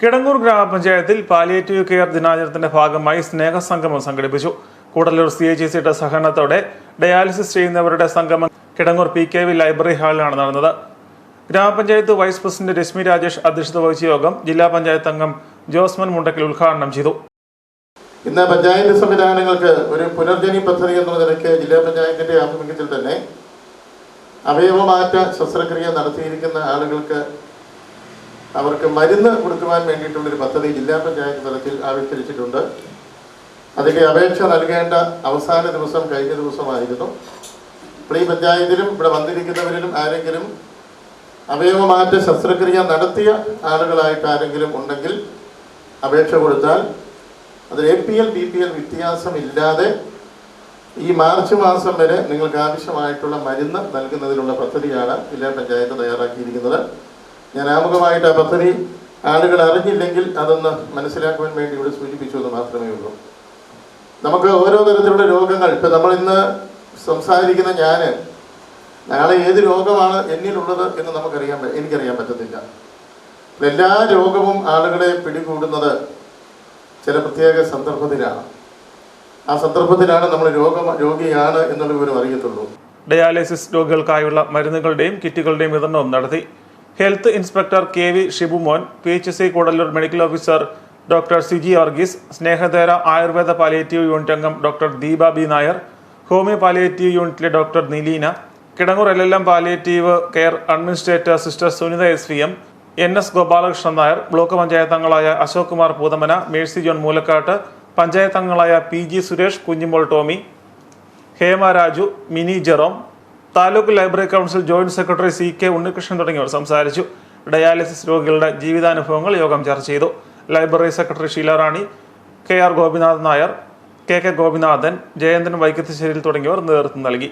കിടങ്ങൂർ ഗ്രാമപഞ്ചായത്തിൽ palliative care ദിനാചരണത്തിന്റെ ഭാഗമായി സ്നേഹസംഗമം സംഘടിപ്പിച്ചു. കൂടല്ലൂർ സി എച്ച് സിയുടെ സഹകരണത്തോടെ ഡയാലിസിസ് ചെയ്യുന്നവരുടെ സംഗമം Kidangoor P K V library ഹാളിലാണ് നടന്നത്. ഗ്രാമപഞ്ചായത്ത് വൈസ് പ്രസിഡന്റ് രശ്മി രാജേഷ് അധ്യക്ഷത വഹിച്ച യോഗം ജില്ലാ പഞ്ചായത്ത് അംഗം ജോസ്മൻ മുണ്ടക്കൽ ഉദ്ഘാടനം ചെയ്തു. ഇന്ന് പഞ്ചായത്ത് സംവിധാനങ്ങൾക്ക് ഒരു പുനർജനി പദ്ധതി എന്ന നിലയ്ക്ക് ജില്ലാ പഞ്ചായത്തിന്റെ ആഭിമുഖ്യത്തിൽ തന്നെ അവയവമാറ്റ ശസ്ത്രക്രിയ നടത്തിയിരിക്കുന്ന ആളുകൾക്ക് അവർക്ക് മരുന്ന് കൊടുക്കുവാൻ വേണ്ടിയിട്ടുള്ളൊരു പദ്ധതി ജില്ലാ പഞ്ചായത്ത് തലത്തിൽ ആവിഷ്കരിച്ചിട്ടുണ്ട്. അതിന്റെ അപേക്ഷ നൽകേണ്ട അവസാന ദിവസം കഴിഞ്ഞ ദിവസമായിരുന്നു. ഇപ്പോൾ ഈ പഞ്ചായത്തിലും ഇവിടെ വന്നിരിക്കുന്നവരിലും ആരെങ്കിലും അവയവമാറ്റ ശസ്ത്രക്രിയ നടത്തിയ ആളുകളായിട്ട് ആരെങ്കിലും ഉണ്ടെങ്കിൽ അപേക്ഷ കൊടുത്താൽ അത് A P L B P L വ്യത്യാസമില്ലാതെ ഈ മാർച്ച് മാസം വരെ നിങ്ങൾക്ക് ആവശ്യമായിട്ടുള്ള മരുന്ന് നൽകുന്നതിനുള്ള പദ്ധതിയാണ് ജില്ലാ പഞ്ചായത്ത് തയ്യാറാക്കിയിരിക്കുന്നത്. ഞാൻ ആമുഖമായിട്ട് ആ പദ്ധതി ആളുകൾ അറിഞ്ഞില്ലെങ്കിൽ അതൊന്ന് മനസ്സിലാക്കുവാൻ വേണ്ടി ഇവിടെ സൂചിപ്പിച്ചു എന്ന് മാത്രമേ ഉള്ളൂ. നമുക്ക് ഓരോ തരത്തിലുള്ള രോഗങ്ങൾ ഇപ്പം നമ്മൾ ഇന്ന് സംസാരിക്കുന്ന ഞാൻ നാളെ ഏത് രോഗമാണ് എന്നിലുള്ളത് എന്ന് നമുക്കറിയാൻ എനിക്കറിയാൻ പറ്റത്തില്ല. എല്ലാ രോഗവും ആളുകളെ പിടികൂടുന്നത് ചില പ്രത്യേക സന്ദർഭത്തിലാണ്. ആ സന്ദർഭത്തിലാണ് നമ്മൾ രോഗം രോഗിയാണ് എന്നുള്ള വിവരം അറിയത്തുള്ളൂ. ഡയാലിസിസ് രോഗികൾക്കായുള്ള മരുന്നുകളുടെയും കിറ്റുകളുടെയും വിതരണവും നടത്തി. Health inspector K V Shibumon P H C Koodalloor medical officer doctor Siji Varghese Snehathera Ayurveda palliative unit അംഗം doctor Deepa B Nair homeo palliative യൂണിറ്റിലെ doctor Nileena Kidangoor L L M palliative care administrator sister Sunitha S V M N S Gopalakrishnan Nair block panchayat അംഗങ്ങളായ Ashok Kumar Poothamana Mercy John Moolakkattu panchayat അംഗങ്ങളായ P G Suresh Kunjimol Tomy Hema Raju Mini Jerome taluk library council joint secretary C K Unnikrishnan തുടങ്ങിയവർ സംസാരിച്ചു. Dialysis രോഗികളുടെ ജീവിതാനുഭവങ്ങൾ യോഗം ചർച്ച ചെയ്തു. Library secretary Sheela Rani K R Gopinathan Nair K K Gopinathan Jayendran വൈക്കത്തിശ്ശേരിയിൽ തുടങ്ങിയവർ നേതൃത്വം നൽകി.